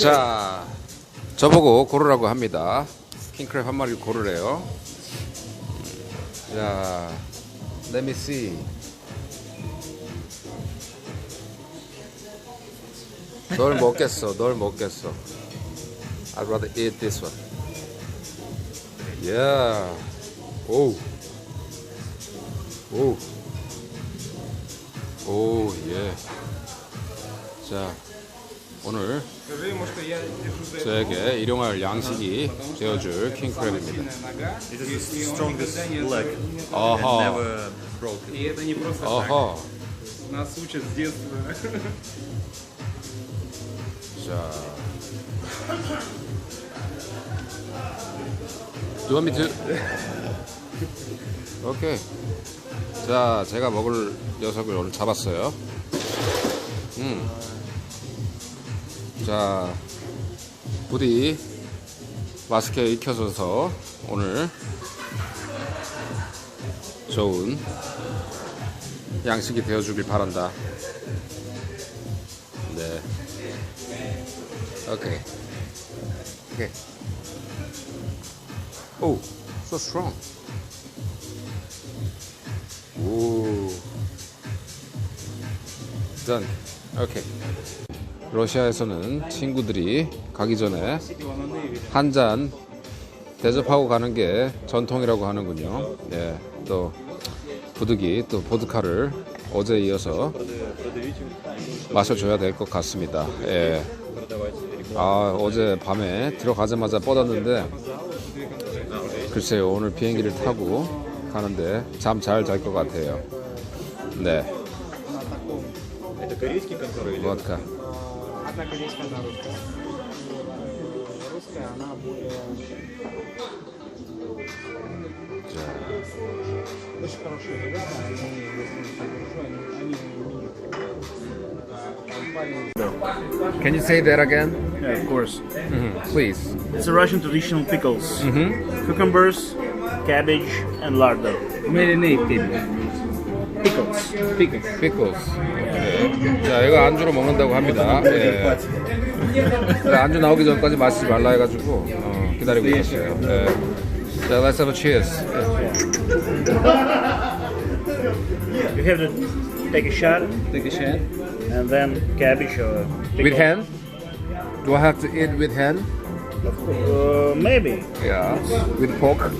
자, 저보고 고르라고 합니다. 킹크랩 한 마리 고르래요. 자, let me see. 널 먹겠어, 널 먹겠어. I'd rather eat this one. Yeah. 오. 오. 오, 예. 자, 오늘 저에게 일용할 양식이 되어줄 킹크랩입니다. 어허. 어허. 자. Do you want me to? 오케이. 자, 제가 먹을 녀석을 오늘 잡았어요. 음. 자, 부디 맛있게 익혀져서 오늘 좋은 양식이 되어주길 바란다. 네. Okay. Okay. Oh, so strong. Ooh. Done. Okay. 러시아에서는 친구들이 가기 전에 한 잔 대접하고 가는 게 전통이라고 하는군요. 예. 또 부득이 또 보드카를 어제 이어서 마셔줘야 될 것 같습니다. 예. 아 어제 밤에 들어가자마자 뻗었는데 글쎄요 오늘 비행기를 타고 가는데 잠 잘 잘 것 같아요. 네. Это корейский контор или водка. Одна корейская, одна русская. Русская, она более... 자, Очень хорошие ребята, они, если их поддержу, они, они умеют. Компания Can you say that again? Yeah, of course. Please. It's a Russian traditional pickles. Cucumbers, cabbage, and lardo. Pickles. Pickles. Pickles. 네. 자, 이거 안주로 먹는다고 합니다. 예. 그러니까 안주 나오기 전까지 마시지 말라 해가지고 어, 기다리고 있었어요. 예. 자, let's have a cheers. You have to take a shot Take a shot. and then cabbage or With hand? Do I have to eat with hand? Uh, maybe. Yeah. With pork?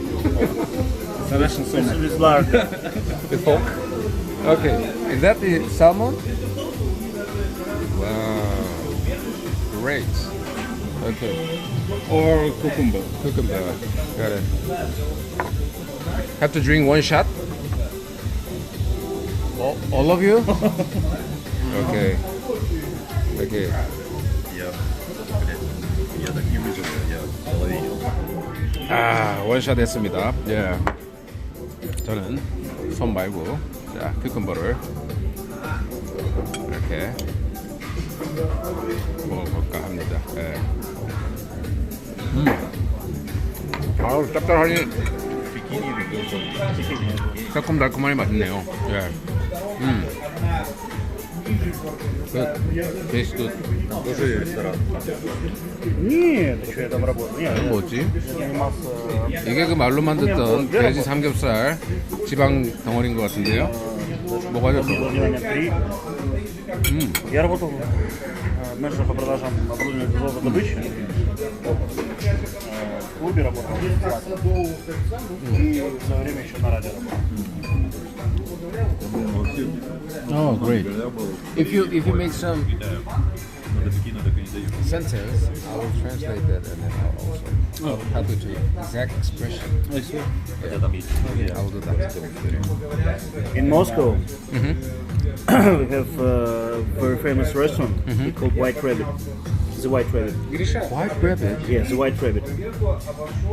It's, it's large. With pork? Okay, is that the salmon? Wow, great. Okay. Or cucumber. Cucumber, got it. Have to drink one shot? All, all of you? okay. Okay. Yeah. Yeah, the humorist. Yeah, funny. Ah, one 했습니다. Yeah. 저는 손 말고 자, 큐컴버를 이렇게 먹어볼까 합니다. 예. 음. 아우, 짭짤하니 새콤달콤하니 맛있네요. 예. 음. Good. Tastes good. Тоже ресторан. Нет, ты что, я там работаю. Нет, я 뭐지? занимался... 이게 그 말로만 듣던 돼지 삼겹살 지방 덩어리인 것 같은데요. 뭐가 Был 됐어? внимание 3. Я работал э, менеджером по продажам оборудования для золота добычи. Э, В клубе работал. И в свое время еще на радио работал. Oh, great! If you if you make some sentences, I will translate that and then I'll also oh. help you to exact expression. I see. Yeah. I will do that. In Moscow, mm -hmm. we have a very famous restaurant mm -hmm. called White Rabbit. It's a White Rabbit. White Rabbit? Yeah, the White Rabbit.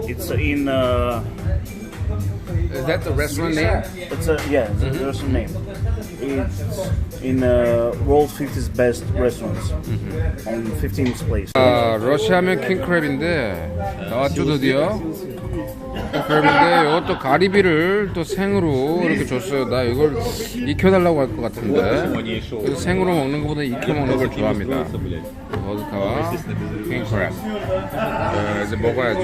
It's in. Uh, Is that the restaurant name? it's a yeah, the, the restaurant name. It's in uh, world 50's best restaurants on 15th place. 아, 러시아면 킹크랩인데 나왔죠 드디어 킹크랩인데 이것도 가리비를 또 생으로 이렇게 줬어요 나 이걸 익혀달라고 할 것 같은데 그래서 생으로 먹는 것보다 익혀 먹는 걸 좋아합니다 버드카와 킹크랩 네, 이제 먹어야죠